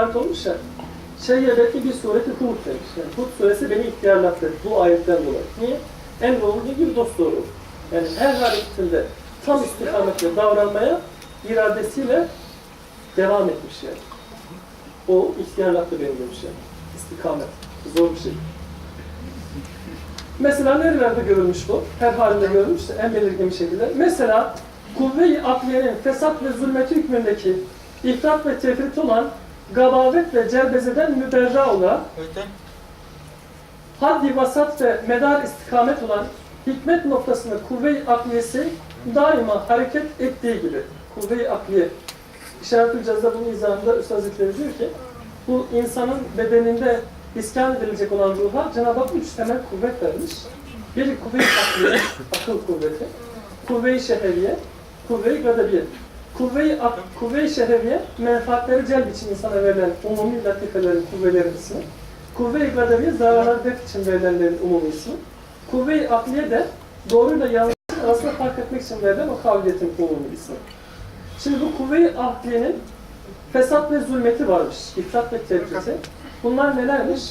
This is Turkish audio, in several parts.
ayet olmuş ya. Şeyyebeti bir sureti Hud demiş. Yani Hud suresi beni ihtiyarlattı bu ayetten dolayı. Niye? Emrolunduğu gibi dost doğru. Yani her hareketinde tam istikametle davranmaya iradesiyle devam etmiş yani. O ihtiyarlattı beni demiş yani. İstikamet. Zor bir şey. Mesela nerelerde görülmüş bu? Her halinde görülmüş en belirgin bir şekilde. Mesela kuvve-i akliyenin fesat ve zulmeti hükmündeki ifrat ve tefrit olan gabavet ve cerbezeden müberra olan haddi vasat ve medar istikamet olan hikmet noktasında kuvve-i akliyesi daima hareket ettiği gibi. Kuvve-i akliye. İşaret-ül Caz'da bunun izahında Üstad Hazretleri diyor ki bu insanın bedeninde iskan edilecek olan ruha Cenab-ı Hak üç temel kuvvet vermiş. Biri kuvve-i akliye, akıl kuvveti. Kuvve-i şeheviye, kuvve-i gadabiye. Kuvve-i ak- kuvve-i şeheviye, menfaatleri celb için insana verilen umumi latifelerin, kuvvelerin ismi. Kuvve-i gadabiye, zararları def için verilenlerin umumi ismi. Kuvve-i akliye de doğruyla yanlışın arasında fark etmek için verilen o kabiliyetin umumi ismi. Şimdi bu kuvve-i akliyenin fesat ve zulmeti varmış. İfrat ve tefriti. Bunlar nelermiş?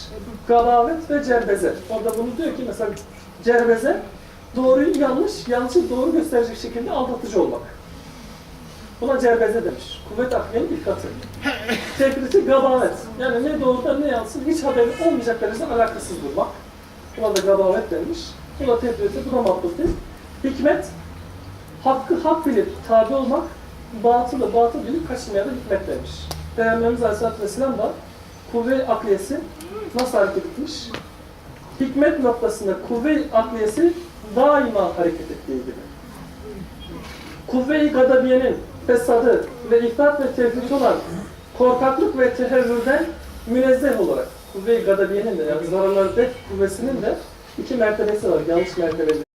Gabavet ve cerbeze. Orada bunu diyor ki mesela cerbeze doğruyu yanlış, yanlışı doğru gösterecek şekilde aldatıcı olmak. Buna cerbeze demiş. Kuvvet akliyenin ifratı. Tefriti gabavet. Yani ne doğrudan ne yansın hiç haberi olmayacak derecede alakasız durmak. Buna da gabavet demiş. Bu da tefriti, bu da mahluti. Hikmet, hakkı hak bilip tabi olmak, batılı batıl bilip kaçınmaya da hikmet demiş. Peygamberimiz Aleyhisselatü Vesselam da kuvve-i akliyesi nasıl hareket etmiş? Hikmet noktasında kuvve-i akliyesi daima hareket ettiği gibi. Kuvve-i gadabiyenin fesadı ve ifrat ve tefrit olan korkaklık ve tehevvürden münezzeh olarak kuvve-i gadabiyenin de yani zararları def kuvvesinin de iki mertebesi var. Yanlış mertebesi.